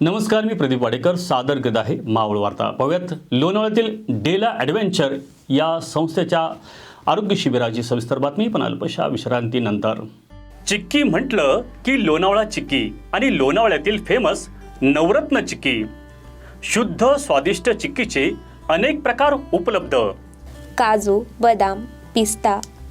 नमस्कार मी प्रदीप वाडेकर सादर करत आहे मावळ वार्ता. पाहूयात लोणावळ्यातील डेला ॲडव्हेंचर या संस्थेच्या आरोग्य शिबिराची सविस्तर बातमी पण अल्पशा विश्रांतीनंतर. चिक्की म्हटलं की लोणावळा चिक्की आणि लोणावळ्यातील फेमस नवरत्न चिक्की. शुद्ध स्वादिष्ट चिक्कीचे अनेक प्रकार उपलब्ध. काजू बदाम पिस्ता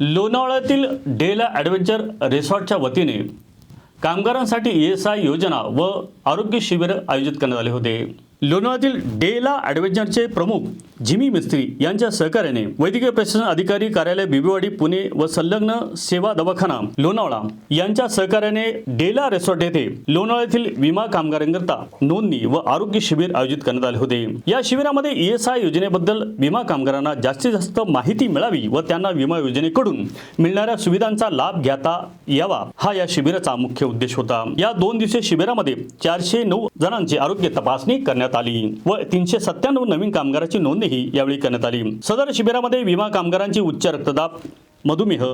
लोणावळ्यातील डेला ॲडव्हेंचर रिसॉर्टच्या वतीने कामगारांसाठी ई एस आय योजना व आरोग्य शिबिर आयोजित करण्यात आले होते. लोणावळ्यातील डेला ॲडव्हेंचरचे प्रमुख जिमी मिस्त्री यांच्या सहकार्याने वैद्यकीय प्रशासन अधिकारी कार्यालय बिबीवाडी पुणे व संलग्न सेवा दवाखाना लोणावळा यांच्या सहकार्याने डेला रेसॉर्ट येथे लोणावळ्यातील विमा कामगारांकरता नोंदणी व आरोग्य शिबिर आयोजित करण्यात आले होते. या शिबिरामध्ये ई एस आय योजनेबद्दल विमा कामगारांना जास्तीत जास्त माहिती मिळावी व त्यांना विमा योजनेकडून मिळणाऱ्या सुविधांचा लाभ घेता यावा हा या शिबिराचा मुख्य उद्देश होता. या दोन दिवसीय शिबिरामध्ये चारशे नऊ जणांची आरोग्य तपासणी करण्यात आली. व तीनशे सत्त्याण्णव नवीन कामगाराची नोंदणीही यावेळी करण्यात आली. सदर शिबिरामध्ये विमा कामगारांची उच्च रक्तदाब मधुमेह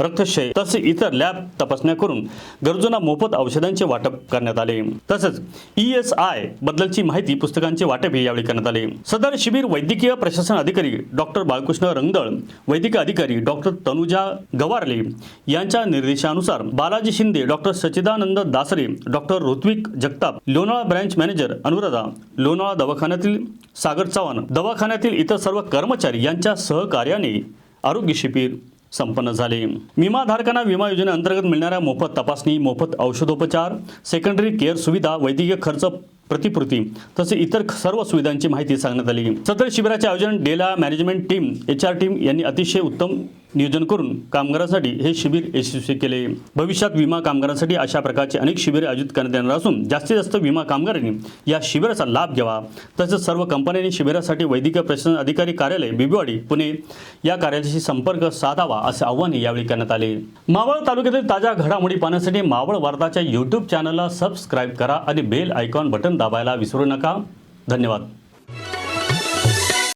रक्तक्षय तसेच इतर लॅब तपासण्या करून गरजूंना मोफत औषधांचे वाटप करण्यात आले. तसंच ई एस आय बद्दलची माहिती पुस्तकांचे वाटपही यावेळी करण्यात आले. सदर शिबिर वैद्यकीय प्रशासन अधिकारी डॉक्टर बाळकृष्ण रंगदळ वैद्यकीय अधिकारी डॉक्टर तनुजा गवारले यांच्या निर्देशानुसार Balaji Shinde doctor Sachidanand Dasre doctor Rutvik Jagtap Lonavala branch manager Anuradha Lonavala दवाखान्यातील सागर चव्हाण दवाखान्यातील इतर सर्व कर्मचारी यांच्या सहकार्याने आरोग्य शिबिर संपन्न झाले. विमाधारकांना विमा योजनेअंतर्गत मिळणाऱ्या मोफत तपासणी मोफत औषधोपचार सेकंडरी केअर सुविधा वैद्यकीय खर्च प्रतिपूर्ती तसे इतर सर्व सुविधांची माहिती सांगण्यात आली. सदर शिबिराचे आयोजन Della management team H R team यांनी अतिशय उत्तम नियोजन करून कामगारांसाठी हे शिबिर यशस्वी केले. भविष्यात विमा कामगारांसाठी अशा प्रकारचे अनेक शिबिरे आयोजित करण्यात येणार असून जास्तीत जास्त विमा कामगारांनी या शिबिराचा लाभ घ्यावा. तसेच सर्व कंपन्यांनी शिबिरासाठी वैद्यकीय प्रशासन अधिकारी कार्यालय बिबीवाडी पुणे या कार्यालयाशी संपर्क साधावा असे आव्हान यावेळी करण्यात आले. मावळ तालुक्यातील ताज्या घडामोडी पाहण्यासाठी मावळ वार्ताच्या यूट्यूब चॅनलला सबस्क्राईब करा आणि बेल आयकॉन बटन दाबायला विसरू नका. धन्यवाद.